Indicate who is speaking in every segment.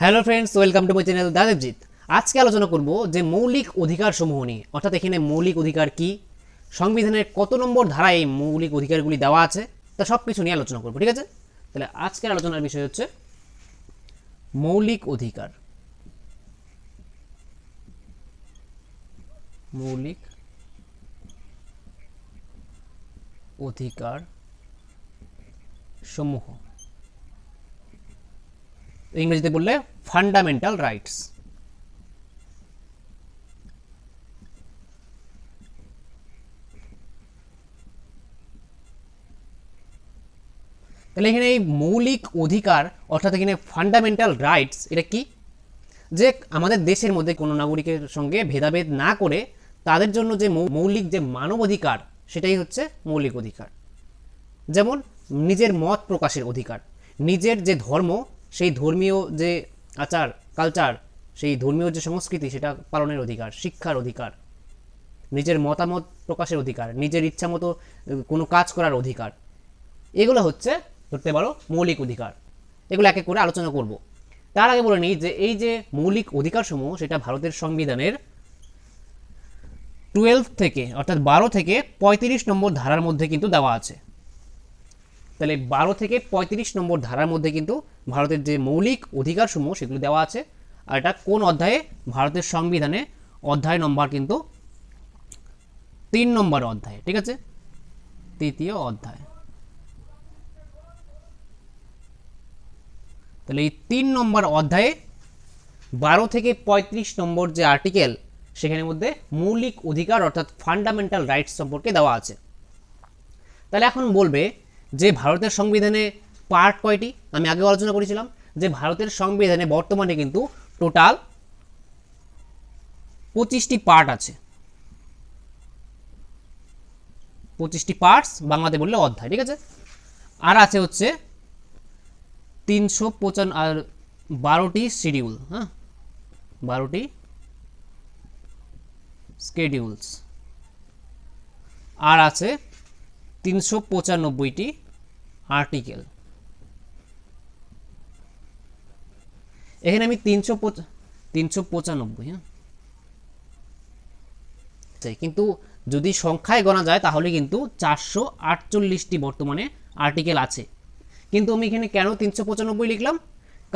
Speaker 1: Hello friends welcome to my channel দাদেবজিৎ আজকে আলোচনা করব যে মৌলিক অধিকার সমূহ নিয়ে। অর্থাৎ এখানে মৌলিক অধিকার কি, সংবিধানের কত নম্বর ধারায় এই মৌলিক অধিকারগুলি দেওয়া আছে, তা সব কিছু নিয়ে আলোচনা করব, ঠিক আছে? তাহলে আজকের আলোচনার বিষয় হচ্ছে মৌলিক অধিকার। মৌলিক অধিকার সমূহ ইংরেজিতে বললে ফান্ডামেন্টাল রাইটস তাহলে এখানে এই মৌলিক অধিকার, অর্থাৎ এখানে ফান্ডামেন্টাল রাইটস এটা কি? যে আমাদের দেশের মধ্যে কোনো নাগরিকের সঙ্গে ভেদাভেদ না করে তাদের জন্য যে মৌলিক যে মানব অধিকার, সেটাই হচ্ছে মৌলিক অধিকার। যেমন নিজের মত প্রকাশের অধিকার, নিজের যে ধর্ম সেই ধর্মীয় যে আচার কালচার সেই ধর্মীয় যে সংস্কৃতি, সেটা পালনের অধিকার, শিক্ষার অধিকার, নিজের মতামত প্রকাশের অধিকার, নিজের ইচ্ছা মতো কোনো কাজ করার অধিকার, এগুলো হচ্ছে ধরতে পারো মৌলিক অধিকার। এগুলো এক এক করে আলোচনা করব। তার আগে বলে নিই যে এই যে মৌলিক অধিকারসমূহ, সেটা ভারতের সংবিধানের টুয়েলভ থেকে, অর্থাৎ বারো থেকে পঁয়ত্রিশ নম্বর ধারার মধ্যে কিন্তু দেওয়া আছে। তাহলে বারো থেকে পঁয়ত্রিশ নম্বর ধারার মধ্যে কিন্তু ভারতের যে মৌলিক অধিকারসমূহ সেগুলো দেওয়া আছে। আর এটা কোন অধ্যায়ে? ভারতের সংবিধানে অধ্যায় নম্বর কিন্তু তিন নম্বর অধ্যায়, ঠিক আছে? তৃতীয় অধ্যায়। তাহলে এই তিন নম্বর অধ্যায়ে বারো থেকে পঁয়ত্রিশ নম্বর যে আর্টিকেল সেখানের মধ্যে মৌলিক অধিকার অর্থাৎ ফান্ডামেন্টাল রাইটস সম্পর্কে দেওয়া আছে। তাহলে এখন বলবে যে ভারতের সংবিধানে পার্ট কয়টি? আমি আগে আলোচনা করেছিলাম যে ভারতের সংবিধানে বর্তমানে কিন্তু টোটাল পঁচিশটি পার্ট আছে। পঁচিশটি পার্টস বাংলাতে বললে অধ্যায়, ঠিক আছে? আর আছে হচ্ছে তিনশো পঁচান আর বারোটি শিডিউল হ্যাঁ? বারোটি স্কেডিউলস আর আছে তিনশো পঁচানব্বইটি আর্টিকেল। এখানে আমি তিনশো তিনশো পঁচানব্বই হ্যাঁ? আচ্ছা, কিন্তু যদি সংখ্যায় গণা যায় তাহলে কিন্তু চারশো আটচল্লিশটি বর্তমানে আর্টিকেল আছে। কিন্তু আমি এখানে কেন তিনশো পঁচানব্বই লিখলাম?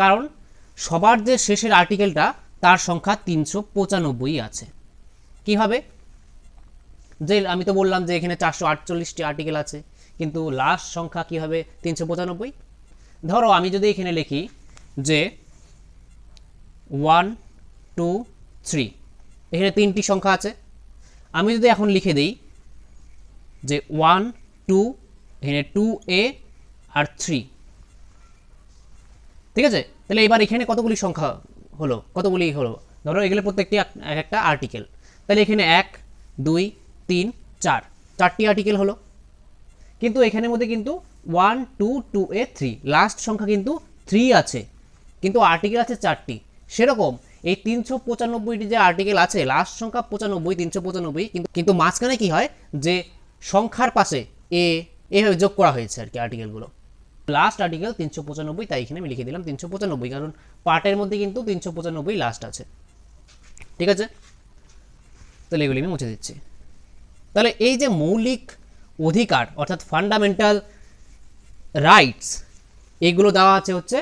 Speaker 1: কারণ সবার যে শেষের আর্টিকেলটা তার সংখ্যা তিনশো পঁচানব্বই আছে। কীভাবে যে আমি তো বললাম যে এখানে চারশো আটচল্লিশটি আর্টিকেল আছে, কিন্তু লাস্ট সংখ্যা কী হবে? তিনশো পঁচানব্বই? ধরো আমি যদি এখানে লিখি যে ওয়ান টু থ্রি এখানে তিনটি সংখ্যা আছে। আমি যদি এখন লিখে দিই যে ওয়ান টু এখানে টু এ আর থ্রি ঠিক আছে? তাহলে এবার এখানে কতগুলি সংখ্যা হলো? কতগুলি হলো? ধরো এগুলো প্রত্যেকটি এক এক একটা আর্টিকেল তাহলে এখানে এক, দুই তিন, চার। চারটি আর্টিকেল হলো। কিন্তু এখানের মধ্যে কিন্তু one two two A three last সংখ্যা কিন্তু থ্রি আছে। কিন্তু আর্টিকেল আছে চারটি। সেরকম এই তিনশো পঁচানব্বইটি যে আর্টিকেল আছে লাস্ট সংখ্যা পঁচানব্বই, তিনশো পঁচানব্বই, কিন্তু কিন্তু মাঝখানে কি হয় যে সংখ্যার পাশে এ, এভাবে যোগ করা হয়েছে আর কি আর্টিকেলগুলো লাস্ট আর্টিকেল তিনশো পঁচানব্বই, তাই এখানে আমি লিখে দিলাম তিনশো পঁচানব্বই, কারণ পার্টের মধ্যে কিন্তু তিনশো পঁচানব্বই লাস্ট আছে। ঠিক আছে? তাহলে এগুলি আমি মুছে দিচ্ছি। তাহলে এই যে মৌলিক অধিকার, অর্থাৎ ফান্ডামেন্টাল রাইটস এগুলো দেওয়া আছে হচ্ছে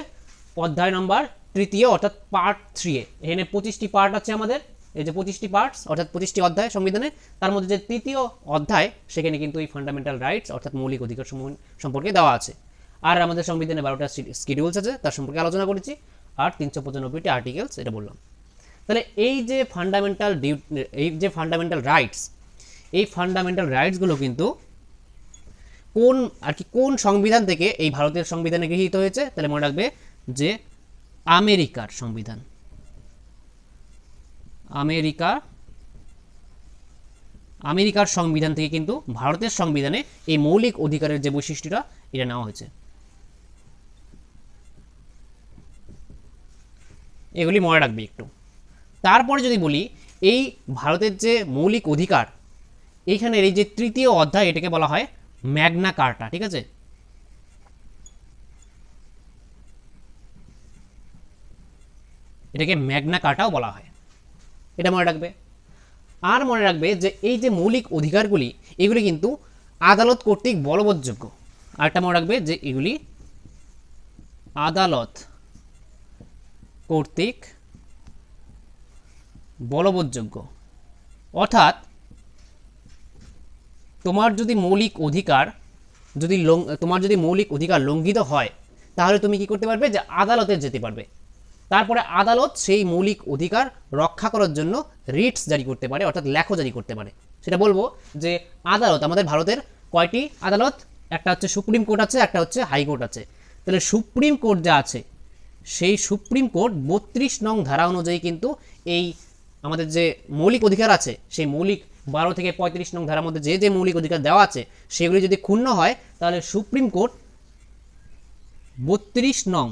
Speaker 1: অধ্যায় নম্বর তৃতীয়, অর্থাৎ পার্ট থ্রি এখানে পঁচিশটি পার্ট আছে আমাদের। এই যে পঁচিশটি পার্টস অর্থাৎ পঁচিশটি অধ্যায় সংবিধানে, তার মধ্যে যে তৃতীয় অধ্যায়, সেখানে কিন্তু এই ফান্ডামেন্টাল রাইটস অর্থাৎ মৌলিক অধিকার সমূহ সম্পর্কে দেওয়া আছে। আর আমাদের সংবিধানে বারোটা স্কিডিউলস আছে, তার সম্পর্কে আলোচনা করেছি। আর তিনশো পঁচানব্বইটি আর্টিকেলস এটা বললাম। তাহলে এই যে ফান্ডামেন্টাল ডিউ এই যে ফান্ডামেন্টাল রাইটস এই ফান্ডামেন্টাল রাইটসগুলো কিন্তু কোন আর কি কোন সংবিধান থেকে এই ভারতের সংবিধানে গৃহীত হয়েছে? তাহলে মনে রাখবে যে আমেরিকার সংবিধান। আমেরিকা, আমেরিকার সংবিধান থেকে কিন্তু ভারতের সংবিধানে এই মৌলিক অধিকারের যে বৈশিষ্ট্যটা, এটা নেওয়া হয়েছে। এগুলি মনে রাখবে একটু। তারপরে যদি বলি, এই ভারতের যে মৌলিক অধিকার এইখানের এই যে তৃতীয় অধ্যায় এটাকে বলা হয় ম্যাগনা কার্টা, ঠিক আছে? এটাকে ম্যাগনা কার্টাও বলা হয়। এটা মনে রাখবে? আর মনে রাখবে যে এই যে মৌলিক অধিকারগুলি, এগুলি কিন্তু আদালত কর্তৃক বলবৎযোগ্য। আরেকটা মনে রাখবে যে এগুলি আদালত কর্তৃক বলবৎযোগ্য। অর্থাৎ তোমার যদি মৌলিক অধিকার যদি তোমার যদি মৌলিক অধিকার লঙ্ঘিত হয়, তাহলে তুমি কি করতে পারবে? যে আদালতে যেতে পারবে। তারপরে আদালত সেই মৌলিক অধিকার রক্ষা করার জন্য রিটস জারি করতে পারে, অর্থাৎ লেখো জারি করতে পারে। সেটা বলব যে আদালত আমাদের ভারতের কয়টি আদালত? একটা হচ্ছে সুপ্রিম কোর্ট আছে, একটা হচ্ছে হাইকোর্ট আছে। তাহলে সুপ্রিম কোর্ট যা আছে, সেই সুপ্রিম কোর্ট বত্রিশ নং ধারা অনুযায়ী কিন্তু এই আমাদের যে মৌলিক অধিকার আছে, সেই মৌলিক বারো থেকে পঁয়ত্রিশ নং ধারার মধ্যে যে যে মৌলিক অধিকার দেওয়া আছে, সেগুলি যদি ক্ষুণ্ণ হয়, তাহলে সুপ্রিম কোর্ট বত্রিশ নং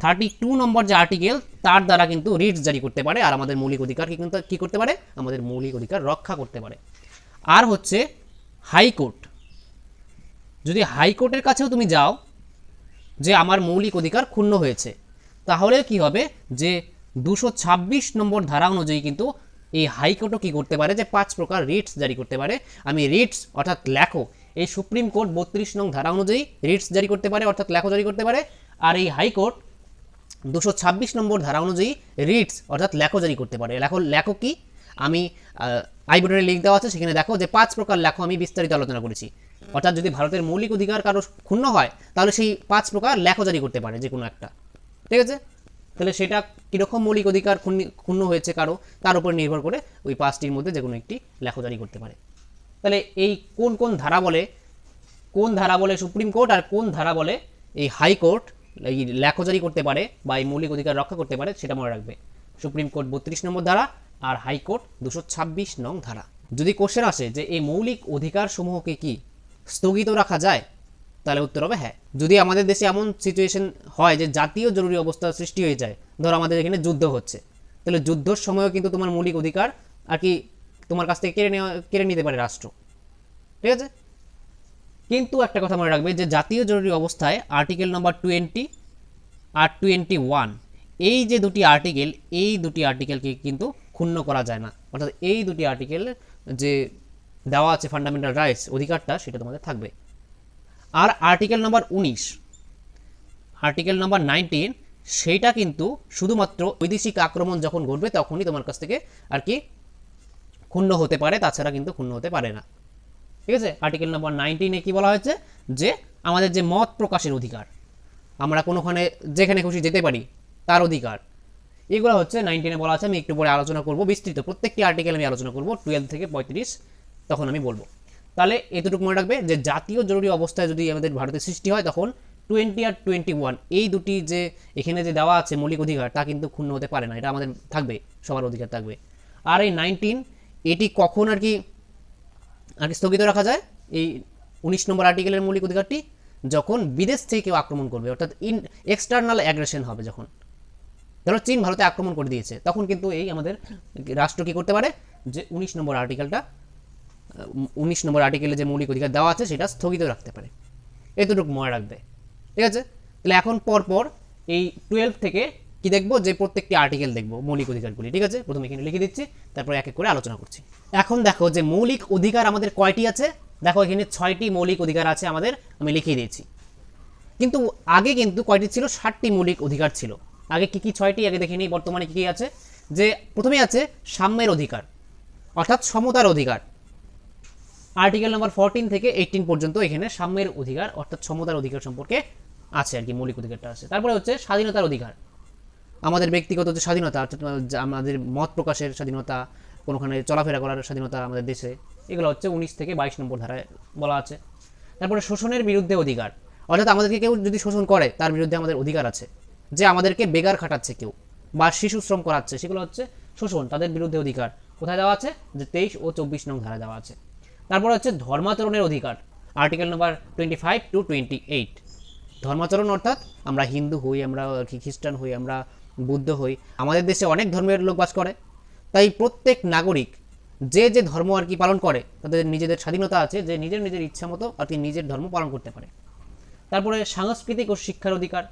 Speaker 1: থার্টি টু নম্বর যে আর্টিকেল, তার দ্বারা কিন্তু রিটস জারি করতে পারে, আর আমাদের মৌলিক অধিকার কিন্তু কী করতে পারে? আমাদের মৌলিক অধিকার রক্ষা করতে পারে। আর হচ্ছে হাইকোর্ট। যদি হাইকোর্টের কাছেও তুমি যাও, যে আমার মৌলিক অধিকার ক্ষুণ্ণ হয়েছে, তাহলে কি হবে? যে দুশো ছাব্বিশ নম্বর ধারা অনুযায়ী কিন্তু এই হাইকোর্টও কি করতে পারে? যে পাঁচ প্রকার রিটস জারি করতে পারে। আমি রিটস অর্থাৎ লেখো, এই সুপ্রিম কোর্ট বত্রিশ নং ধারা অনুযায়ী রিটস জারি করতে পারে, অর্থাৎ লেখো জারি করতে পারে। আর এই হাইকোর্ট দুশো ছাব্বিশ নম্বর ধারা অনুযায়ী রিটস অর্থাৎ লেখো জারি করতে পারে। লেখো লেখো কি? আমি আই বটনে লিঙ্ক দেওয়া আছে, সেখানে দেখো যে পাঁচ প্রকার লেখো আমি বিস্তারিত আলোচনা করেছি। অর্থাৎ যদি ভারতের মৌলিক অধিকার কারও ক্ষুণ্ণ হয়, তাহলে সেই পাঁচ প্রকার লেখো জারি করতে পারে যে কোনো একটা। ঠিক আছে? তাহলে সেটা কীরকম মৌলিক অধিকার ক্ষুণ্ণ- হয়েছে কারও, তার উপর নির্ভর করে ওই পাঁচটির মধ্যে যে কোনো একটি লেখো জারি করতে পারে। তাহলে এই কোন কোন ধারা বলে, কোন ধারা বলে সুপ্রিম কোর্ট আর কোন ধারা বলে এই হাইকোর্ট এই লেখো জারি করতে পারে বা এই মৌলিক অধিকার রক্ষা করতে পারে সেটা মনে রাখবে। সুপ্রিম কোর্ট বত্রিশ নম্বর ধারা আর হাইকোর্ট দুশো ছাব্বিশ নং ধারা। যদি কোশ্চেন আসে যে এই মৌলিক অধিকার সমূহকে কি স্থগিত রাখা যায় তাহলে উত্তর হবে হ্যাঁ। যদি আমাদের দেশে এমন সিচুয়েশন হয় যে জাতীয় জরুরি অবস্থা সৃষ্টি হয়ে যায়, ধরো আমাদের এখানে যুদ্ধ হচ্ছে, তাহলে যুদ্ধর সময়ও কিন্তু তোমার মৌলিক অধিকার আর কি তোমার কাছ থেকে কেড়ে নেওয়া, কেড়ে নিতে পারে রাষ্ট্র। ঠিক আছে? কিন্তু একটা কথা মনে রাখবে যে জাতীয় জরুরি অবস্থায় আর্টিকেল নম্বর টোয়েন্টি আর টোয়েন্টি ওয়ান এই যে দুটি আর্টিকেল এই দুটি আর্টিকেলকে কিন্তু ক্ষুণ্ণ করা যায় না। অর্থাৎ এই দুটি আর্টিকেল যে দেওয়া আছে ফান্ডামেন্টাল রাইটস অধিকারটা, সেটা তোমাদের থাকবে। আর আর্টিকেল নম্বর উনিশ। আর্টিকেল নম্বর নাইনটিন সেইটা কিন্তু শুধুমাত্র বৈদেশিক আক্রমণ যখন ঘটবে তখনই তোমার কাছ থেকে আর কি ক্ষুণ্ণ হতে পারে, তাছাড়া কিন্তু ক্ষুণ্ণ হতে পারে না। ঠিক আছে? আর্টিকেল নম্বর নাইনটিনে কি বলা হয়েছে? যে আমাদের যে মত প্রকাশের অধিকার, আমরা কোনোখানে যেখানে খুশি যেতে পারি, তার অধিকার। এগুলো হচ্ছে নাইনটিনে বলা আছে, আমি একটু পরে আলোচনা করব, বিস্তৃত। প্রত্যেকটি আর্টিকেল আমি আলোচনা করব টুয়েলভ থেকে পঁয়ত্রিশ, তখন আমি বলব। তাহলে এতটুকু মনে রাখবে যে জাতীয় জরুরি অবস্থায় যদি আমাদের ভারতে সৃষ্টি হয়, তখন টোয়েন্টি আর টোয়েন্টি ওয়ান এই দুটি যে এখানে যে দেওয়া আছে মৌলিক অধিকার, তা কিন্তু ক্ষুণ্ণ হতে পারে না। এটা আমাদের থাকবে, সবার অধিকার থাকবে। আর এই নাইনটিন এটি কখন আর কি আর কি স্থগিত রাখা যায়? এই উনিশ নম্বর আর্টিকেলের মৌলিক অধিকারটি যখন বিদেশ থেকে কেউ আক্রমণ করবে, অর্থাৎ ইন এক্সটার্নাল অ্যাগ্রেশন হবে যখন। ধরো চীন ভারতে আক্রমণ করে দিয়েছে, তখন কিন্তু এই আমাদের রাষ্ট্র কি করতে পারে? যে উনিশ নম্বর আর্টিকেলটা উনিশ নম্বর আর্টিকেলে যে মৌলিক অধিকার দেওয়া আছে, সেটা স্থগিত রাখতে পারে। এতটুকু মনে রাখবে। ঠিক আছে? তাহলে এখন পর পর এই টুয়েলভ থেকে কি দেখব? যে প্রত্যেকটি আর্টিকেল দেখব, মৌলিক অধিকারগুলি। ঠিক আছে? প্রথমে এখানে লিখে দিচ্ছি, তারপর এক এক করে আলোচনা করছি। এখন দেখো যে মৌলিক অধিকার আমাদের কয়টি আছে? দেখো এখানে ছয়টি মৌলিক অধিকার আছে আমাদের, আমি লিখিয়ে দিয়েছি। কিন্তু আগে কিন্তু কয়টি ছিল? ষাটটি মৌলিক অধিকার ছিল। আগে কি কি ছয়টি? আগে দেখে নিই, বর্তমানে কী কী আছে? যে প্রথমেই আছে সাম্যের অধিকার, অর্থাৎ সমতার অধিকার। আর্টিকেল নাম্বার ফোরটিন থেকে এইটিন পর্যন্ত এখানে সাম্যের অধিকার, অর্থাৎ সমতার অধিকার সম্পর্কে আছে আর কি, মৌলিক অধিকারটা আছে। তারপরে হচ্ছে স্বাধীনতার অধিকার। আমাদের ব্যক্তিগত যে স্বাধীনতা, অর্থাৎ আমাদের মত প্রকাশের স্বাধীনতা, কোনোখানে চলাফেরা করার স্বাধীনতা আমাদের দেশে, এগুলো হচ্ছে উনিশ থেকে বাইশ নম্বর ধারায় বলা আছে। তারপরে শোষণের বিরুদ্ধে অধিকার। অর্থাৎ আমাদেরকে কেউ যদি শোষণ করে, তার বিরুদ্ধে আমাদের অধিকার আছে। যে আমাদেরকে বেগার খাটাচ্ছে কেউ বা শিশু শ্রম করাচ্ছে, সেগুলো হচ্ছে শোষণ, তাদের বিরুদ্ধে অধিকার। কোথায় দেওয়া আছে? যে তেইশ ও চব্বিশ নং ধারা দেওয়া আছে। তারপর হচ্ছে ধর্মাচরণের অধিকার article number twenty five to twenty eight ধর্মাচরণ অর্থাৎ আমরা হিন্দু হই, আমরা খ্রিস্টান হই, আমরা বুদ্ধ হই, আমাদের দেশে অনেক ধর্মের লোক বাস করে। তাই প্রত্যেক নাগরিক যে যে ধর্ম আর কি পালন করে, তাদের নিজেদের স্বাধীনতা আছে, যে নিজের নিজের ইচ্ছা মতো আর কি নিজের ধর্ম পালন করতে পারে। তারপরে সাংস্কৃতিক ও শিক্ষার অধিকার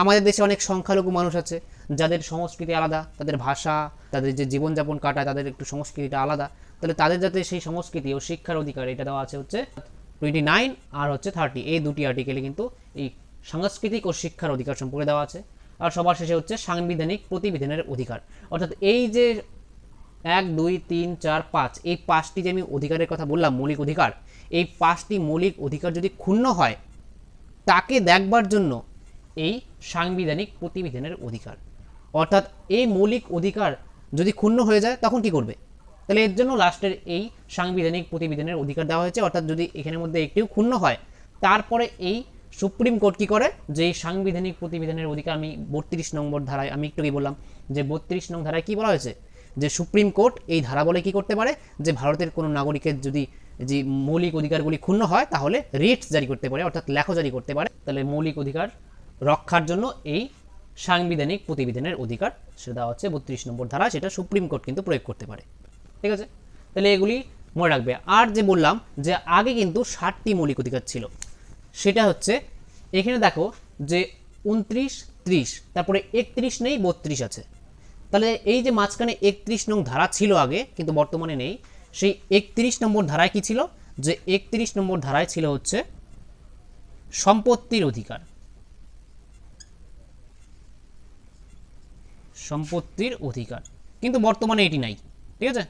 Speaker 1: আমাদের দেশে অনেক সংখ্যালঘু মানুষ আছে, যাদের সংস্কৃতি আলাদা, তাদের ভাষা, তাদের যে জীবনযাপন কাটায় তাদের একটু সংস্কৃতিটা আলাদা। তাহলে তাদের যাতে সেই সংস্কৃতি ও শিক্ষার অধিকার এটা দেওয়া আছে হচ্ছে টোয়েন্টি নাইন আর হচ্ছে থার্টি এই দুটি আর্টিকেলে কিন্তু এই সাংস্কৃতিক ও শিক্ষার অধিকার সম্পর্কে দেওয়া আছে। আর সবার শেষে হচ্ছে সাংবিধানিক প্রতিবিধানের অধিকার। অর্থাৎ এই যে এক, দুই, তিন, চার, পাঁচ, এই পাঁচটি যে আমি অধিকারের কথা বললাম, মৌলিক অধিকার, এই পাঁচটি মৌলিক অধিকার যদি ক্ষুণ্ণ হয়, তাকে দেখবার জন্য এই সাংবিধানিক প্রতিবিধানের অধিকার। অর্থাৎ এই মৌলিক অধিকার যদি ক্ষুণ্ণ হয়ে যায়, তখন কি করবে? তাহলে এর জন্য লাস্টের এই সাংবিধানিক প্রতিবিধানের অধিকার দেওয়া হয়েছে। অর্থাৎ যদি এখানের মধ্যে একটিও ক্ষুণ্ণ হয়, তারপরে এই সুপ্রিম কোর্ট কি করে? যে সাংবিধানিক প্রতিবিধানের অধিকার, আমি বত্রিশ নম্বর ধারায়, আমি একটু কি বললাম, যে বত্রিশ নং ধারায় কি বলা হয়েছে? যে সুপ্রিম কোর্ট এই ধারা বলে কি করতে পারে? যে ভারতের কোনো নাগরিকের যদি যে মৌলিক অধিকারগুলি ক্ষুণ্ণ হয়, তাহলে রিটস জারি করতে পারে, অর্থাৎ লেখো জারি করতে পারে। তাহলে মৌলিক অধিকার রক্ষার জন্য এই সাংবিধানিক প্রতিবিধানের অধিকার সেটা দেওয়া হচ্ছে বত্রিশ নম্বর ধারা, সেটা সুপ্রিম কোর্ট কিন্তু প্রয়োগ করতে পারে। ঠিক আছে? তাহলে এগুলি মনে রাখবে। আর যে বললাম যে আগে কিন্তু ষাটটি মৌলিক অধিকার ছিল, সেটা হচ্ছে এখানে দেখো যে উনত্রিশ, ত্রিশ, তারপরে একত্রিশ নেই, বত্রিশ আছে। তাহলে এই যে মাঝখানে একত্রিশ নং ধারা ছিল আগে, কিন্তু বর্তমানে নেই, সেই একত্রিশ নম্বর ধারায় কি ছিল? যে একত্রিশ নম্বর ধারায় ছিল হচ্ছে সম্পত্তির অধিকার। সম্পত্তির অধিকার। কিন্তু বর্তমানে এটি নাই, ঠিক আছে?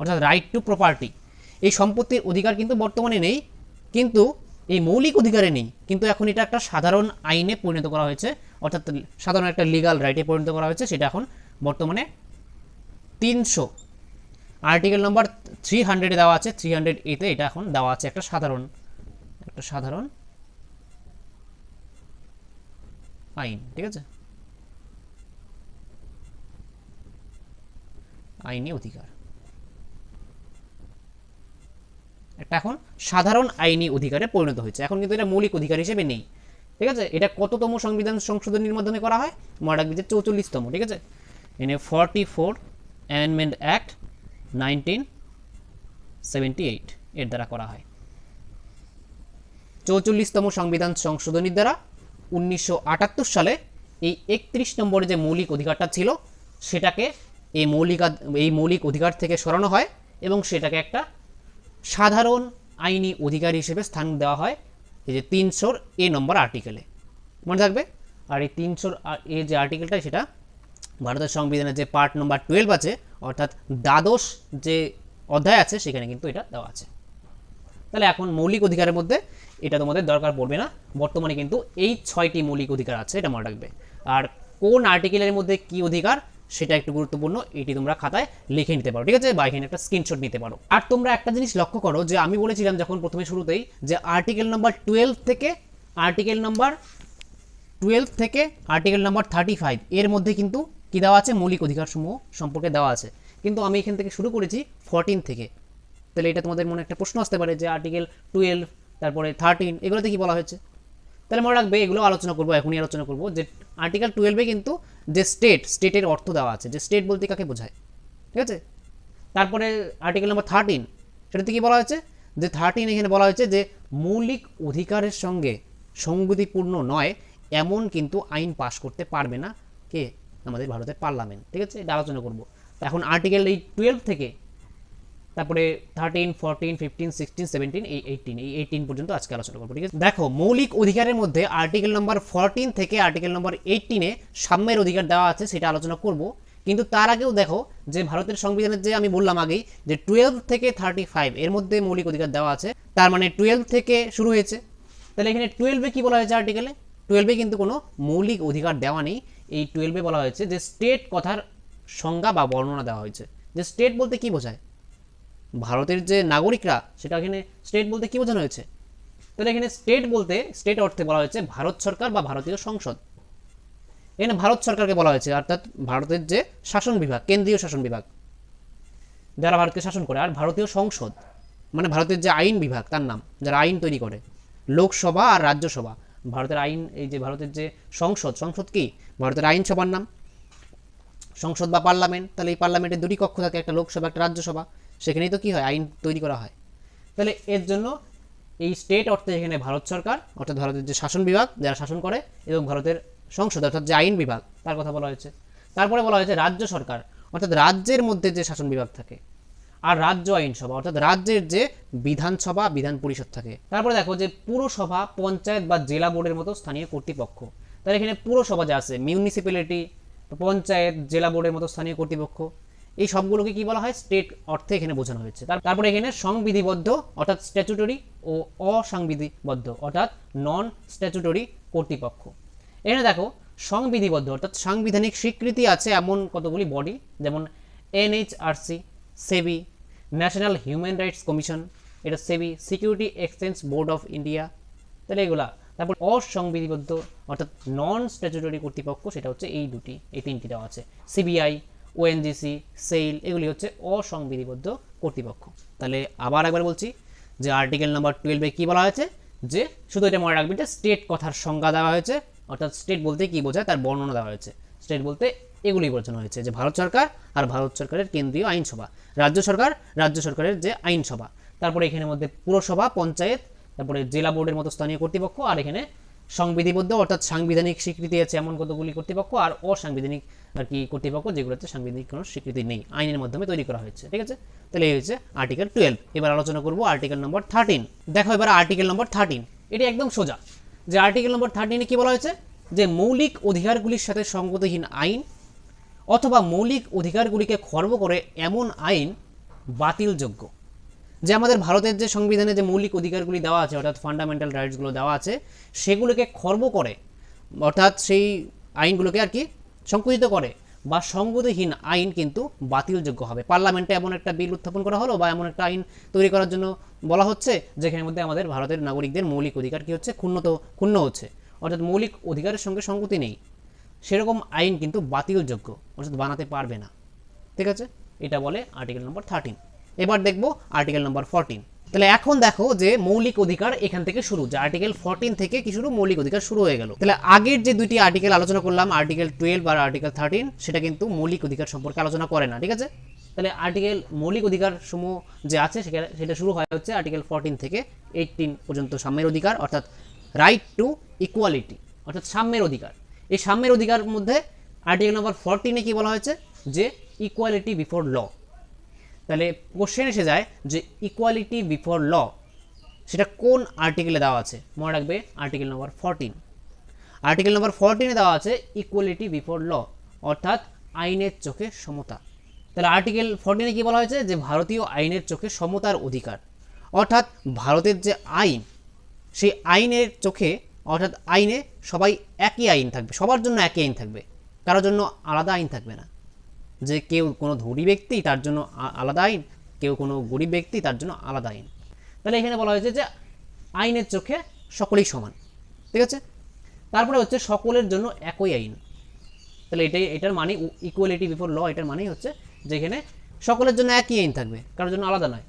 Speaker 1: অর্থাৎ রাইট টু প্রপার্টি এই সম্পত্তির অধিকার কিন্তু বর্তমানে নেই, কিন্তু এই মৌলিক অধিকারে নেই। কিন্তু এখন এটা একটা সাধারণ আইনে পরিণত করা হয়েছে, অর্থাৎ সাধারণ একটা লিগাল রাইটে পরিণত করা হয়েছে, সেটা এখন বর্তমানে তিনশো। আর্টিকেল নম্বর থ্রি হান্ড্রেডে দেওয়া আছে থ্রি হান্ড্রেড এতে এটা এখন দেওয়া আছে একটা সাধারণ একটা সাধারণ আইন, ঠিক আছে? আইনি অধিকার। একটা এখন সাধারণ আইনি অধিকারে পরিণত হয়েছে। এখন কিন্তু এটা মৌলিক অধিকার হিসেবে নেই। ঠিক আছে? এটা কততম সংবিধান সংশোধনীর মাধ্যমে করা হয়? মনে রাখবে যে চৌচল্লিশতম, ঠিক আছে? এনে forty four amendment act nineteen seventy eight এর দ্বারা করা হয়। চৌচল্লিশতম সংবিধান সংশোধনীর দ্বারা উনিশশো আটাত্তর সালে এই একত্রিশ নম্বরে যে মৌলিক অধিকারটা ছিল, সেটাকে এই মৌলিক এই মৌলিক অধিকার থেকে সরানো হয় এবং সেটাকে একটা সাধারণ আইনি অধিকার হিসেবে স্থান দেওয়া হয় এই যে তিনশোর এ নম্বর আর্টিকেলে। মনে থাকবে? আর এই তিনশোর এ যে আর্টিকেলটা সেটা ভারতের সংবিধানের যে পার্ট নম্বর টুয়েলভ আছে, অর্থাৎ দ্বাদশ যে অধ্যায় আছে, সেখানে কিন্তু এটা দেওয়া আছে। তাহলে এখন মৌলিক অধিকারের মধ্যে এটা তোমাদের দরকার পড়বে না। বর্তমানে কিন্তু এই ছয়টি মৌলিক অধিকার আছে, এটা মনে রাখবে। আর কোন আর্টিকেলের মধ্যে কি অধিকার সেটা একটু গুরুত্বপূর্ণ, এটি তোমরা খাতায় লিখে নিতে পারো, ঠিক আছে? বা এখানে একটা স্ক্রিনশট নিতে পারো। আর তোমরা একটা জিনিস লক্ষ্য করো যে আমি বলেছিলাম যখন প্রথমে শুরুতেই যে আর্টিকেল নাম্বার টুয়েলভ থেকে আর্টিকেল নাম্বার টুয়েলভ থেকে আর্টিকেল নাম্বার থার্টি ফাইভ এর মধ্যে কিন্তু কী দেওয়া আছে? মৌলিক অধিকারসমূহ সম্পর্কে দেওয়া আছে। কিন্তু আমি এখান থেকে শুরু করেছি ফোরটিন থেকে। তাহলে এটা তোমাদের মনে একটা প্রশ্ন আসতে পারে যে আর্টিকেল টুয়েলভ তারপরে থার্টিন এগুলোতে কি বলা হয়েছে? তাহলে মনে রাখবে, এগুলো আলোচনা করব, এখনই আলোচনা করব যে আর্টিকেল টুয়েলভে কিন্তু যে স্টেট স্টেটের অর্থ দেওয়া আছে, যে স্টেট বলতে কাকে বোঝায়, ঠিক আছে? তারপরে আর্টিকেল নাম্বার থার্টিন সেটাতে কি বলা হয়েছে? যে থার্টিন এখানে বলা হয়েছে যে মৌলিক অধিকারের সঙ্গে সংগতিপূর্ণ নয়, এমন কিন্তু আইন পাশ করতে পারবে না কে? আমাদের ভারতের পার্লামেন্ট, ঠিক আছে? এটা আলোচনা করব। এখন আর্টিকেল এই টুয়েলভ থেকে তারপরে thirteen fourteen fifteen sixteen seventeen এই এইটিন এই এইটিন পর্যন্ত আজকে আলোচনা করব, ঠিক আছে? দেখো, মৌলিক অধিকারের মধ্যে আর্টিকেল নম্বর ফোরটিন থেকে আর্টিকেল নম্বর এইটিনে সাম্যের অধিকার দেওয়া আছে, সেটা আলোচনা করব। কিন্তু তার আগেও দেখো যে ভারতের সংবিধানের যে আমি বললাম আগেই, যে টুয়েলভ থেকে থার্টি ফাইভ এর মধ্যে মৌলিক অধিকার দেওয়া আছে, তার মানে টুয়েলভ থেকে শুরু হয়েছে। তাহলে এখানে টুয়েলভে কি বলা হয়েছে আর্টিকেলে টুয়েলভে কিন্তু কোনো মৌলিক অধিকার দেওয়া নেই। এই টুয়েলভে বলা হয়েছে যে স্টেট কথার সংজ্ঞা বা বর্ণনা দেওয়া হয়েছে। যে স্টেট বলতে কি বোঝায়? ভারতের যে নাগরিকরা, সেটা এখানে স্টেট বলতে কি বোঝানো হয়েছে? তাহলে এখানে স্টেট বলতে স্টেট অর্থে বলা হয়েছে ভারত সরকার বা ভারতীয় সংসদ। এখানে ভারত সরকারকে বলা হয়েছে, অর্থাৎ ভারতের যে শাসন বিভাগ, কেন্দ্রীয় শাসন বিভাগ। যারা ভারতকে শাসন করে, আর ভারতীয় সংসদ মানে ভারতের যে আইন বিভাগ, তার নাম, যারা আইন তৈরি করে। লোকসভা আর রাজ্যসভা। ভারতের আইন, এই যে ভারতের যে সংসদ সংসদ কি? ভারতের আইনসভার নাম। সংসদ বা পার্লামেন্ট, তাহলে এই পার্লামেন্টের দুটি কক্ষ থাকে, একটা লোকসভা, একটা রাজ্যসভা। সেখানেই তো কি হয়? আইন তৈরি করা হয়। তাহলে এর জন্য এই স্টেট অর্থে এখানে ভারত সরকার, অর্থাৎ ভারতের যে শাসন বিভাগ, যারা শাসন করে, এবং ভারতের সংসদ, অর্থাৎ যে আইন বিভাগ, তার কথা বলা হয়েছে। তারপরে বলা হয়েছে রাজ্য সরকার, অর্থাৎ রাজ্যের মধ্যে যে শাসন বিভাগ থাকে, আর রাজ্য আইনসভা অর্থাৎ রাজ্যের যে বিধানসভা বিধান পরিষদ থাকে। তারপরে দেখো যে পুরসভা, পঞ্চায়েত বা জেলা বোর্ডের মতো স্থানীয় কর্তৃপক্ষ। তাহলে এখানে পুরসভা যে আছে মিউনিসিপ্যালিটি পঞ্চায়েত, জেলা বোর্ডের মতো স্থানীয় কর্তৃপক্ষ। এই সবগুলোকে কি বলা হয়? স্টেট অর্থে এখানে বোঝানো হয়েছে। তারপরে এখানে সংবিধিবদ্ধ, অর্থাৎ স্ট্যাচুটরি ও অসাংবিধিবদ্ধ, অর্থাৎ নন স্ট্যাচুটরি কর্তৃপক্ষ। এখানে দেখো, সংবিধিবদ্ধ, অর্থাৎ সাংবিধানিক স্বীকৃতি আছে এমন কতগুলি বডি যেমন NHRC SEBI National Human rights commission এটা SEBI security exchange board of India তাহলে এগুলা। তারপর অসংবিধিবদ্ধ, অর্থাৎ নন স্ট্যাচুটরি কর্তৃপক্ষ, সেটা হচ্ছে এই দুটি, এই তিনটি দেওয়া আছে। সিবিআই ওএনজিসি সেল এগুলি হচ্ছে অসংবিধিবদ্ধ কর্তৃপক্ষ। তাহলে আবার একবার বলছি যে আর্টিকেল নাম্বার টুয়েলভে কী বলা হয়েছে? যে শুধু এটা মনে রাখবেন যে স্টেট কথার সংজ্ঞা দেওয়া হয়েছে, অর্থাৎ স্টেট বলতে কী বোঝায় তার বর্ণনা দেওয়া হয়েছে। স্টেট বলতে এগুলি বোঝানো হয়েছে, যে ভারত সরকার আর ভারত সরকারের কেন্দ্রীয় আইনসভা, রাজ্য সরকার, রাজ্য সরকারের যে আইনসভা। তারপরে এখানে মধ্যে পুরসভা, পঞ্চায়েত, তারপরে জেলা বোর্ডের মতো স্থানীয় কর্তৃপক্ষ, আর এখানে সংবিধিবদ্ধ, অর্থাৎ সাংবিধানিক স্বীকৃতি আছে এমন কতগুলি কর্তৃপক্ষ, আর অসাংবিধানিক আর কি কর্তৃপক্ষ যেগুলোতে সাংবিধানিক কোনো স্বীকৃতি নেই, আইনের মাধ্যমে তৈরি করা হয়েছে, ঠিক আছে? তাহলে এই হচ্ছে আর্টিকেল টুয়েলভ এবার আলোচনা করব আর্টিকেল নম্বর থার্টিন দেখো এবার আর্টিকেল নম্বর থার্টিন এটি একদম সোজা। যে আর্টিকেল নম্বর থার্টিনে কি বলা হয়েছে? যে মৌলিক অধিকারগুলির সাথে সঙ্গতিহীন আইন অথবা মৌলিক অধিকারগুলিকে খর্ব করে এমন আইন বাতিলযোগ্য। যে আমাদের ভারতের যে সংবিধানে যে মৌলিক অধিকারগুলি দেওয়া আছে, অর্থাৎ ফান্ডামেন্টাল রাইটসগুলো দেওয়া আছে, সেগুলোকে খর্ব করে, অর্থাৎ সেই আইনগুলোকে আর কি সংকুচিত করে বা সংগতিহীন আইন কিন্তু বাতিলযোগ্য হবে। পার্লামেন্টে এমন একটা বিল উত্থাপন করা হলো বা এমন একটা আইন তৈরি করার জন্য বলা হচ্ছে, যেখানের মধ্যে আমাদের ভারতের নাগরিকদের মৌলিক অধিকার কি হচ্ছে? ক্ষুণ্ণত ক্ষুণ্ণ হচ্ছে। অর্থাৎ মৌলিক অধিকারের সঙ্গে সংগতি নেই। সেরকম আইন কিন্তু বাতিলযোগ্য, অর্থাৎ বানাতে পারবে না। ঠিক আছে? এটা বলে আর্টিকেল নম্বর থার্টিন এবার দেখব আর্টিকেল নম্বর ফোরটিন তাহলে এখন দেখো যে মৌলিক অধিকার এখান থেকে শুরু, যে আর্টিকেল ফোরটিন থেকে কি শুরু মৌলিক অধিকার শুরু হয়ে গেল। তাহলে আগের যে দুইটি আর্টিকেল আলোচনা করলাম আর্টিকেল টুয়েলভ আর আর্টিকেল থার্টিন সেটা কিন্তু মৌলিক অধিকার সম্পর্কে আলোচনা করে না, ঠিক আছে? তাহলে আর্টিকেল মৌলিক অধিকার সমূহ যে আছে, সেটা- সেটা শুরু হয় হচ্ছে আর্টিকেল ফোরটিন থেকে এইটিন পর্যন্ত সাম্যের অধিকার, অর্থাৎ রাইট টু ইকুয়ালিটি অর্থাৎ সাম্যের অধিকার। এই সাম্যের অধিকার মধ্যে আর্টিকেল নম্বর ফোরটিনে কি বলা হয়েছে? যে ইকুয়ালিটি বিফোর ল তাহলে কোশ্চেন এসে যায় যে ইকুয়ালিটি বিফোর ল সেটা কোন আর্টিকেলে দেওয়া আছে? মনে রাখবে article number fourteen article number ফোরটিনে দেওয়া আছে ইকুয়ালিটি বিফোর ল অর্থাৎ আইনের চোখে সমতা। তাহলে আর্টিকেল ফোরটিনে কি বলা হয়েছে? যে ভারতীয় আইনের চোখে সমতার অধিকার। অর্থাৎ ভারতের যে আইন, সেই আইনের চোখে, অর্থাৎ আইনে সবাই একই আইন থাকবে, সবার জন্য একই আইন থাকবে, কারোর জন্য আলাদা আইন থাকবে না। যে কেউ কোনো ধনী ব্যক্তি, তার জন্য আলাদা আইন। কেউ কোনো গরিব ব্যক্তি, তার জন্য আলাদা আইন। তাহলে এখানে বলা হয়েছে যে আইনের চোখে সকলেই সমান। ঠিক আছে? তারপরে হচ্ছে সকলের জন্য একই আইন। তাহলে এটাই, এটার মানে ইকুয়ালিটি বিফোর ল এটার মানেই হচ্ছে যেখানে সকলের জন্য একই আইন থাকবে, কারোর জন্য আলাদা নয়।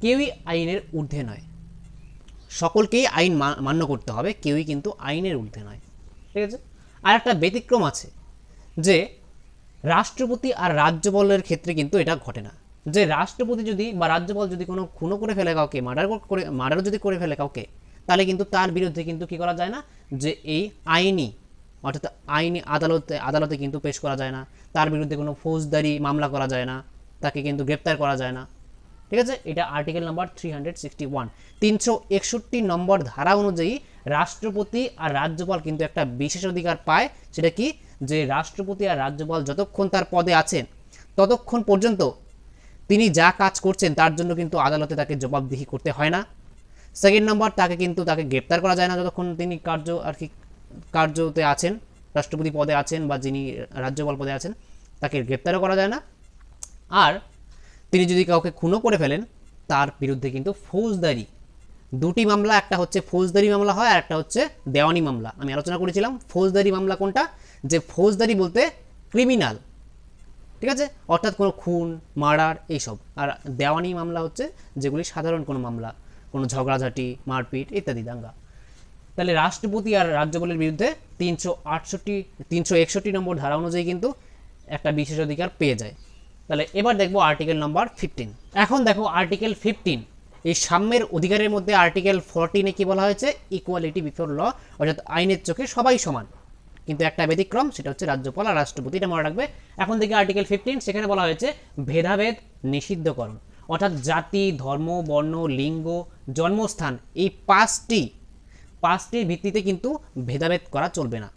Speaker 1: কেউই আইনের ঊর্ধ্বে নয়। সকলকেই আইন মান্য করতে হবে, কেউই কিন্তু আইনের ঊর্ধ্বে নয়। ঠিক আছে? আর একটা ব্যতিক্রম আছে যে রাষ্ট্রপতি আর রাজ্যপালের ক্ষেত্রে কিন্তু এটা ঘটে না। যে রাষ্ট্রপতি যদি বা রাজ্যপাল যদি কোনো খুনো করে ফেলে কাউকে, মার্ডার করে মার্ডার যদি করে ফেলে কাউকে, তাহলে কিন্তু তার বিরুদ্ধে কিন্তু কি করা যায় না? যে এই আইনি, অর্থাৎ আইনি আদালতে আদালতে কিন্তু পেশ করা যায় না। তার বিরুদ্ধে কোনো ফৌজদারি মামলা করা যায় না। তাকে কিন্তু গ্রেপ্তার করা যায় না। ঠিক আছে? এটা article number three hundred sixty one তিনশো একষট্টি নম্বর ধারা অনুযায়ী রাষ্ট্রপতি আর রাজ্যপাল কিন্তু একটা বিশেষ অধিকার পায়। সেটা কি? যে রাষ্ট্রপতি আর রাজ্যপাল যতক্ষণ তার পদে আছেন, ততক্ষণ পর্যন্ত তিনি যা কাজ করছেন তার জন্য কিন্তু আদালতে তাকে জবাবদিহি করতে হয় না। সেকেন্ড নম্বর তাকে কিন্তু তাকে গ্রেপ্তার করা যায় না যতক্ষণ তিনি কার্য আর কি কার্যতে আছেন, রাষ্ট্রপতি পদে আছেন বা যিনি রাজ্যপাল পদে আছেন, তাকে গ্রেপ্তারও করা যায় না। আর তিনি যদি কাউকে খুনও করে ফেলেন, তার বিরুদ্ধে কিন্তু ফৌজদারি। দুটি মামলা, একটা হচ্ছে ফৌজদারি মামলা হয় আর একটা হচ্ছে দেওয়ানি মামলা। আমি আলোচনা করেছিলাম, ফৌজদারি মামলা কোনটা? যে ফৌজদারি বলতে ক্রিমিনাল ঠিক আছে? অর্থাৎ কোনো খুন মার্ডার এইসব। আর দেওয়ানি মামলা হচ্ছে যেগুলি সাধারণ কোনো মামলা, কোনো ঝগড়াঝাটি, মারপিট ইত্যাদি দাঙ্গা। তাহলে রাষ্ট্রপতি আর রাজ্যপালের বিরুদ্ধে তিনশো আটষট্টি, তিনশো একষট্টি নম্বর ধারা অনুযায়ী কিন্তু একটা বিশেষ অধিকার পেয়ে যায়। তাহলে এবার দেখব আর্টিকেল নাম্বার ফিফটিন এখন দেখো আর্টিকেল ফিফটিন এই সাম্যের অধিকারের মধ্যে আর্টিকেল ফোরটিনে কি বলা হয়েছে? ইকুয়ালিটি বিফোর ল অর্থাৎ আইনের চোখে সবাই সমান। কিন্তু একটা ব্যতিক্রম, সেটা হচ্ছে রাজ্যপাল আর রাষ্ট্রপতি, এটা মনে রাখবে। এখন থেকে আর্টিকেল ফিফটিন সেখানে বলা হয়েছে ভেদাভেদ নিষিদ্ধকরণ। অর্থাৎ জাতি, ধর্ম, বর্ণ, লিঙ্গ, জন্মস্থান, এই পাঁচটি, পাঁচটির ভিত্তিতে কিন্তু ভেদাভেদ করা চলবে না।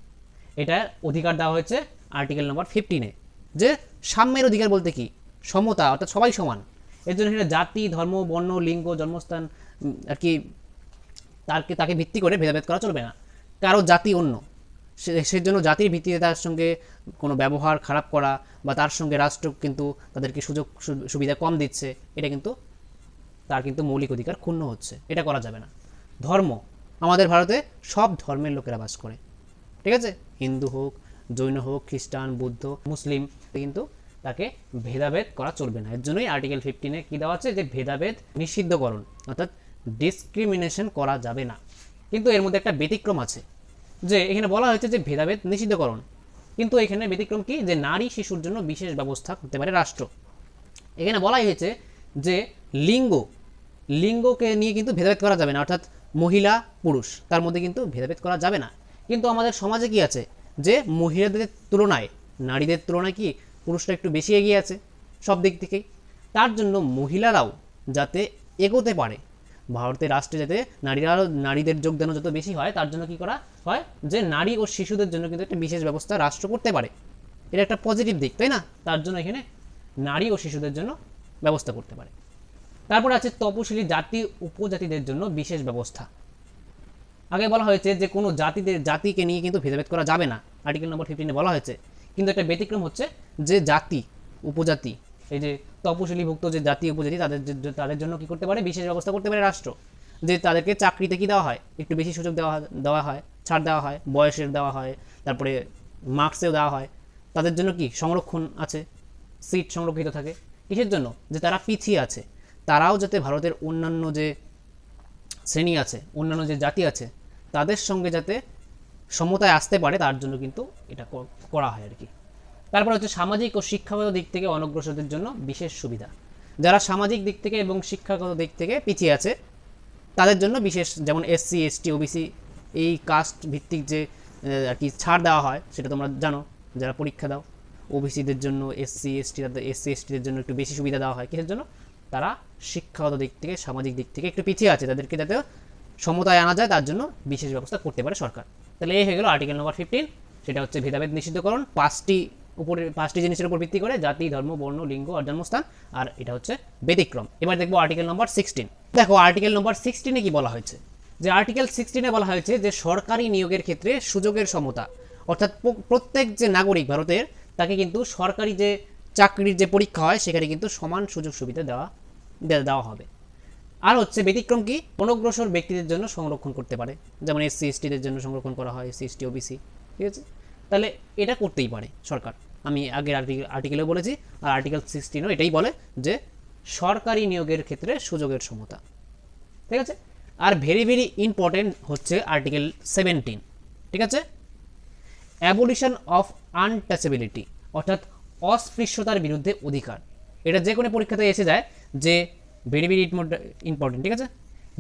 Speaker 1: এটা অধিকার দেওয়া হয়েছে আর্টিকেল নম্বর ফিফটিনে যে সাম্যের অধিকার বলতে কি? সমতা, অর্থাৎ সবাই সমান। এর জন্য সেটা জাতি, ধর্ম, বর্ণ, লিঙ্গ, জন্মস্থান আর কি তাকে তাকে ভিত্তি করে ভেদাভেদ করা চলবে না। কারও জাতি অন্য। সেজন্য জাতির ভিত্তিতে তার সঙ্গে কোনো ব্যবহার খারাপ করা বা তার সঙ্গে রাষ্ট্র কিন্তু তাদেরকে সুযোগ সুবিধা কম দিচ্ছে, এটা কিন্তু তার কিন্তু মৌলিক অধিকার ক্ষুণ্ণ হচ্ছে, এটা করা যাবে না। ধর্ম, আমাদের ভারতে সব ধর্মের লোকেরা বাস করে, ঠিক আছে? হিন্দু হোক, জৈন হোক, খ্রিস্টান, বুদ্ধ, মুসলিম কিন্তু তাকে ভেদাভেদ করা চলবে না। এর জন্যই আর্টিকেল ফিফটিনে কী দেওয়া আছে যে ভেদাভেদ নিষিদ্ধকরণ, অর্থাৎ ডিসক্রিমিনেশন করা যাবে না। কিন্তু এর মধ্যে একটা ব্যতিক্রম আছে যে এখানে বলা হয়েছে যে ভেদাভেদ নিষিদ্ধকরণ কিন্তু এখানে ব্যতিক্রম কি? যে নারী শিশুর জন্য বিশেষ ব্যবস্থা করতে পারে রাষ্ট্র। এখানে বলাই হয়েছে যে লিঙ্গ, লিঙ্গকে নিয়ে কিন্তু ভেদাভেদ করা যাবে না, অর্থাৎ মহিলা, পুরুষ, তার মধ্যে কিন্তু ভেদাভেদ করা যাবে না। কিন্তু আমাদের সমাজে কি আছে? যে মহিলাদের তুলনায়, নারীদের তুলনায় কি পুরুষরা একটু বেশি এগিয়ে আছে সব দিক থেকেই? তার জন্য মহিলারাও যাতে এগোতে পারে ভারতের রাষ্ট্রে যাতে নারীরাও নারীদের যোগদানও যত বেশি হয়, তার জন্য কি করা হয়? যে নারী ও শিশুদের জন্য কিন্তু একটা বিশেষ ব্যবস্থা রাষ্ট্র করতে পারে। এটা একটা পজিটিভ দিক, তাই না? তার জন্য এখানে নারী ও শিশুদের জন্য ব্যবস্থা করতে পারে। তারপর আছে তপশিলি জাতি, উপজাতিদের জন্য বিশেষ ব্যবস্থা। আগে বলা হয়েছে যে কোনো জাতিদের, জাতিকে নিয়ে কিন্তু ভেদাভেদ করা যাবে না। আর্টিকেল নম্বর ফিফটিনে বলা হয়েছে। কিন্তু একটা ব্যতিক্রম হচ্ছে যে জাতি, উপজাতি এই যে তপশিলিভুক্ত যে জাতি উপজাতি, তাদের তাদের জন্য কি করতে পারে? বিশেষ ব্যবস্থা করতে পারে রাষ্ট্র। যে তাদেরকে চাকরিতে কি দেওয়া হয়? একটু বেশি সুযোগ দেওয়া দেওয়া হয়, ছাড় দেওয়া হয়, বয়সের দেওয়া হয়, তারপরে মার্কসেও দেওয়া হয়। তাদের জন্য কি সংরক্ষণ আছে? সিট সংরক্ষিত থাকে। কিসের জন্য? যে তারা পিছিয়ে আছে। তারাও যাতে ভারতের অন্যান্য যে শ্রেণি আছে, অন্যান্য যে জাতি আছে, তাদের সঙ্গে যাতে সমতায় আসতে পারে, তার জন্য কিন্তু এটা করা হয় আর কি। তারপর হচ্ছে সামাজিক ও শিক্ষাগত দিক থেকে অনগ্রসরদের জন্য বিশেষ সুবিধা। যারা সামাজিক দিক থেকে এবং শিক্ষাগত দিক থেকে পিছিয়ে আছে, তাদের জন্য বিশেষ যেমন এসসি এসটি ওবিসি এই কাস্ট ভিত্তিক যে আর কি ছাড় দেওয়া হয়, সেটা তোমরা জানো। যারা পরীক্ষা দাও ওবিসিদের জন্য এসসি এসটি তাদের এসসি এসটিদের জন্য একটু বেশি সুবিধা দেওয়া হয়। কিসের জন্য? তারা শিক্ষাগত দিক থেকে, সামাজিক দিক থেকে একটু পিছিয়ে আছে। তাদেরকে যাতে সমতায় আনা যায়, তার জন্য বিশেষ ব্যবস্থা করতে পারে সরকার। তাহলে এই হয়ে গেল আর্টিকেল নম্বর ফিফটিন সেটা হচ্ছে ভেদাভেদ নিষিদ্ধকরণ, পাঁচটি উপরে পাঁচটি জিনিসের উপর ভিত্তি করে জাতি, ধর্ম, বর্ণ, লিঙ্গ আর জন্মস্থান আর এটা হচ্ছে ব্যতিক্রম। এবার দেখব আর্টিকেল নম্বর সিক্সটিন দেখো আর্টিকেল নম্বর সিক্সটিনে কি বলা হয়েছে? যে আর্টিকেল সিক্সটিনে বলা হয়েছে যে সরকারি নিয়োগের ক্ষেত্রে সুযোগের সমতা, অর্থাৎ প্র- প্রত্যেক যে নাগরিক ভারতের, তাকে কিন্তু সরকারি যে চাকরির যে পরীক্ষা হয়, সেখানে কিন্তু সমান সুযোগ সুবিধা দেওয়া দেওয়া হবে। আর হচ্ছে ব্যতিক্রম কি? অনগ্রসর ব্যক্তিদের জন্য সংরক্ষণ করতে পারে। যেমন এসসি, এসটিদের জন্য সংরক্ষণ করা হয়, এসসি, এসটি, ওবিসি, ঠিক আছে? তাহলে এটা করতেই পারে সরকার। আমি আগের আর্টিকেল আর্টিকেলেও বলেছি, আর আর্টিকেল সিক্সটিনও এটাই বলে যে সরকারি নিয়োগের ক্ষেত্রে সুযোগের সমতা। ঠিক আছে? আর ভেরি ভেরি ইম্পর্টেন্ট হচ্ছে আর্টিকেল সেভেন্টিন ঠিক আছে? অ্যাবলিশন অফ আনটাচেবিলিটি অর্থাৎ অস্পৃশ্যতার বিরুদ্ধে অধিকার। এটা যে কোনো পরীক্ষাতে এসে যায় যে ভেরি ভেরি ইম্পর্টেন্ট ঠিক আছে?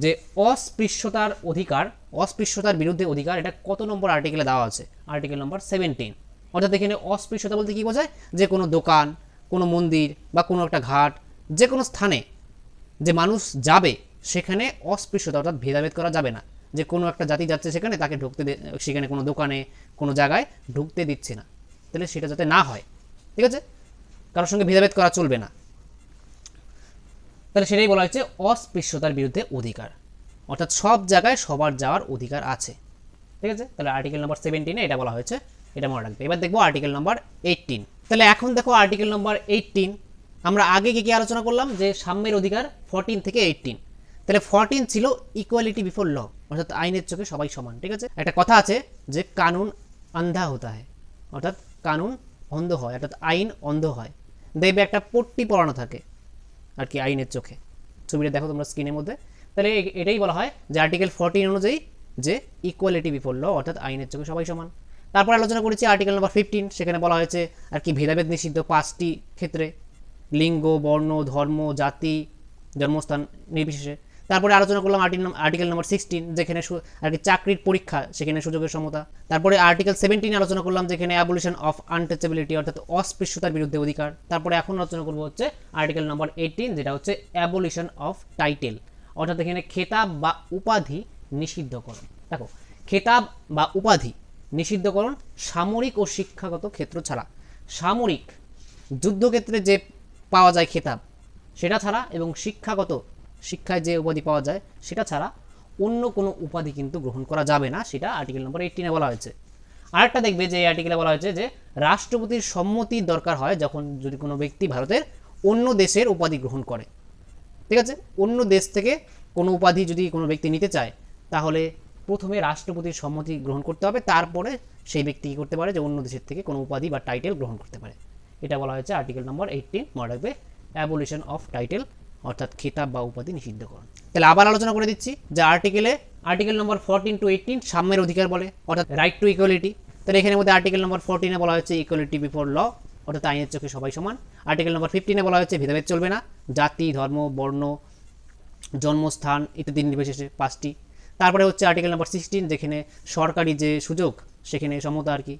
Speaker 1: যে অস্পৃশ্যতার অধিকার, অস্পৃশ্যতার বিরুদ্ধে অধিকার, এটা কত নম্বর আর্টিকেলে দেওয়া আছে? আর্টিকেল নম্বর সেভেন্টিন অর্থাৎ এখানে অস্পৃশ্যতা বলতে কী বোঝায়? যে কোনো দোকান, কোনো মন্দির বা কোনো একটা ঘাট, যে কোনো স্থানে যে মানুষ যাবে, সেখানে অস্পৃশ্যতা অর্থাৎ ভেদাভেদ করা যাবে না। যে কোনো একটা জাতি যাচ্ছে সেখানে, তাকে ঢুকতে সেখানে কোনো দোকানে, কোনো জায়গায় ঢুকতে দিচ্ছে না। তাহলে সেটা যাতে না হয়, ঠিক আছে? কারোর সঙ্গে ভেদাভেদ করা চলবে না। তাহলে সেটাই বলা হচ্ছে অস্পৃশ্যতার বিরুদ্ধে অধিকার। অর্থাৎ সব জায়গায় সবার যাওয়ার অধিকার আছে। ঠিক আছে? তাহলে আর্টিকেল নম্বর সেভেন্টিনে এটা বলা হয়েছে এটা মনে রাখবে। এবার দেখব আর্টিকেল নম্বর এইটিন তাহলে এখন দেখো আর্টিকেল নম্বর এইটিন আমরা আগে কি কি আলোচনা করলাম? যে সাম্যের অধিকার ফোরটিন থেকে এইটিন তাহলে ফোরটিন ছিল ইকুয়ালিটি বিফোর ল অর্থাৎ আইনের চোখে সবাই সমান, ঠিক আছে? একটা কথা আছে যে কানুন আন্ধা হতা হয়, অর্থাৎ কানুন অন্ধ হয়, অর্থাৎ আইন অন্ধ হয়। দেখবে একটা পট্টি পড়ানো থাকে আর কি আইনের চোখে। ছবিটা দেখো তোমরা স্ক্রিনের মধ্যে। তাহলে এটাই বলা হয় যে আর্টিকেল ফোরটিন অনুযায়ী যে ইকুয়ালিটি বিফোর ল অর্থাৎ আইনের চোখে সবাই সমান। তারপর আলোচনা করেছি আর্টিকেল নাম্বার ফিফটিন সেখানে বলা হয়েছে আর কি ভেদাভেদ নিষিদ্ধ পাঁচটি ক্ষেত্রে। লিঙ্গ, বর্ণ, ধর্ম, জাতি, জন্মস্থান নির্বিশেষে। তারপরে আলোচনা করলাম আর্টিকেল নম্বর সিক্সটিন যেখানে আর কি চাকরির পরীক্ষা, সেখানে সুযোগের সমতা। তারপরে আর্টিকেল সেভেন্টিন আলোচনা করলাম, যেখানে অ্যাবলিশন অফ আনটাচেবিলিটি অর্থাৎ অস্পৃশ্যতার বিরুদ্ধে অধিকার। তারপরে এখন আলোচনা করব হচ্ছে আর্টিকেল নম্বর এইটিন যেটা হচ্ছে অ্যাবলিশন অফ টাইটেল অর্থাৎ এখানে খেতাব বা উপাধি নিষিদ্ধকরণ। দেখো, খেতাব বা উপাধি নিষিদ্ধকরণ সামরিক ও শিক্ষাগত ক্ষেত্র ছাড়া। সামরিক যুদ্ধক্ষেত্রে যে পাওয়া যায় খেতাব, সেটা ছাড়া এবং শিক্ষাগত শিক্ষায় যে উপাধি পাওয়া যায়, সেটা ছাড়া অন্য কোনো উপাধি কিন্তু গ্রহণ করা যাবে না, সেটা আর্টিকেল নম্বর এইটিনে বলা হয়েছে। আরেকটা দেখবে যে এই আর্টিকেলে বলা হয়েছে যে, রাষ্ট্রপতির সম্মতির দরকার হয় যখন যদি কোনো ব্যক্তি ভারতের অন্য দেশের উপাধি গ্রহণ করে। ঠিক আছে? অন্য দেশ থেকে কোনো উপাধি যদি কোনো ব্যক্তি নিতে চায়, তাহলে প্রথমে রাষ্ট্রপতির সম্মতি গ্রহণ করতে হবে, তারপরে সেই ব্যক্তি কী করতে পারে যে অন্য দেশের থেকে কোনো উপাধি বা টাইটেল গ্রহণ করতে পারে। এটা বলা হয়েছে আর্টিকেল নম্বর এইটিন মনে রাখবে অ্যাবলিশন অফ টাইটেল অর্থাৎ খেতাব বা উপাধি নিষিদ্ধকরণ। তাহলে আবার আলোচনা করে দিচ্ছি, যে আর্টিকেলে article number fourteen to eighteen সাম্যের অধিকার বলে, অর্থাৎ রাইট টু ইকুয়ালিটি তাহলে এখানে মধ্যে আর্টিকেল নম্বর ফোরটিনে বলা হয়েছে ইকুয়ালিটি বিফোর ল অর্থাৎ আইনের চোখে সবাই সমান। আর্টিকেল নম্বর ফিফটিনে বলা হয়েছে ভেদাভেদ চলবে না, জাতি, ধর্ম, বর্ণ, জন্মস্থান ইত্যাদি নির্বিশেষে পাঁচটি তারপরে হচ্ছে আর্টিকেল নাম্বার সিক্সটিন যেখানে সরকারি যে সুযোগ, সেখানে সমতা আর কি।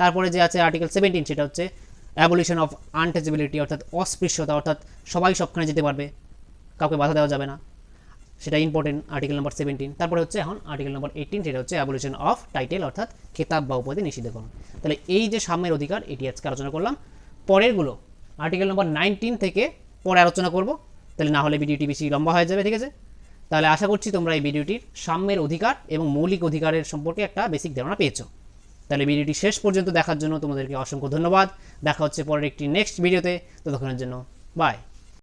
Speaker 1: তারপরে যে আছে আর্টিকেল সেভেন্টিন সেটা হচ্ছে অ্যাবলিশন অফ আনটাচেবিলিটি অর্থাৎ অস্পৃশ্যতা, অর্থাৎ সবাই সবখানে যেতে পারবে, কাউকে বাধা দেওয়া যাবে না। সেটা ইম্পর্টেন্ট আর্টিকেল নাম্বার সেভেন্টিন তারপরে হচ্ছে এখন আর্টিকেল নাম্বার এইটিন সেটা হচ্ছে অ্যাবলিশন অফ টাইটেল অর্থাৎ খেতাব বা উপাধি নিষিদ্ধকরণ। তাহলে এই যে সাম্যের অধিকার, এটি আজকে আলোচনা করলাম। পরেরগুলো আর্টিকেল নাম্বার নাইনটিন থেকে পরে আলোচনা করব। তাহলে না হলে ভিডিওটি বেশি লম্বা হয়ে যাবে, ঠিক আছে? তাহলে আশা করছি তোমরা এই ভিডিওটির সাম্যের অধিকার এবং মৌলিক অধিকারের সম্পর্কে একটা বেসিক ধারণা পেয়েছ। তাহলে ভিডিওটি শেষ পর্যন্ত দেখার জন্য তোমাদেরকে অসংখ্য ধন্যবাদ। দেখা হচ্ছে পরের একটি নেক্সট ভিডিওতে ততক্ষণের জন্য বাই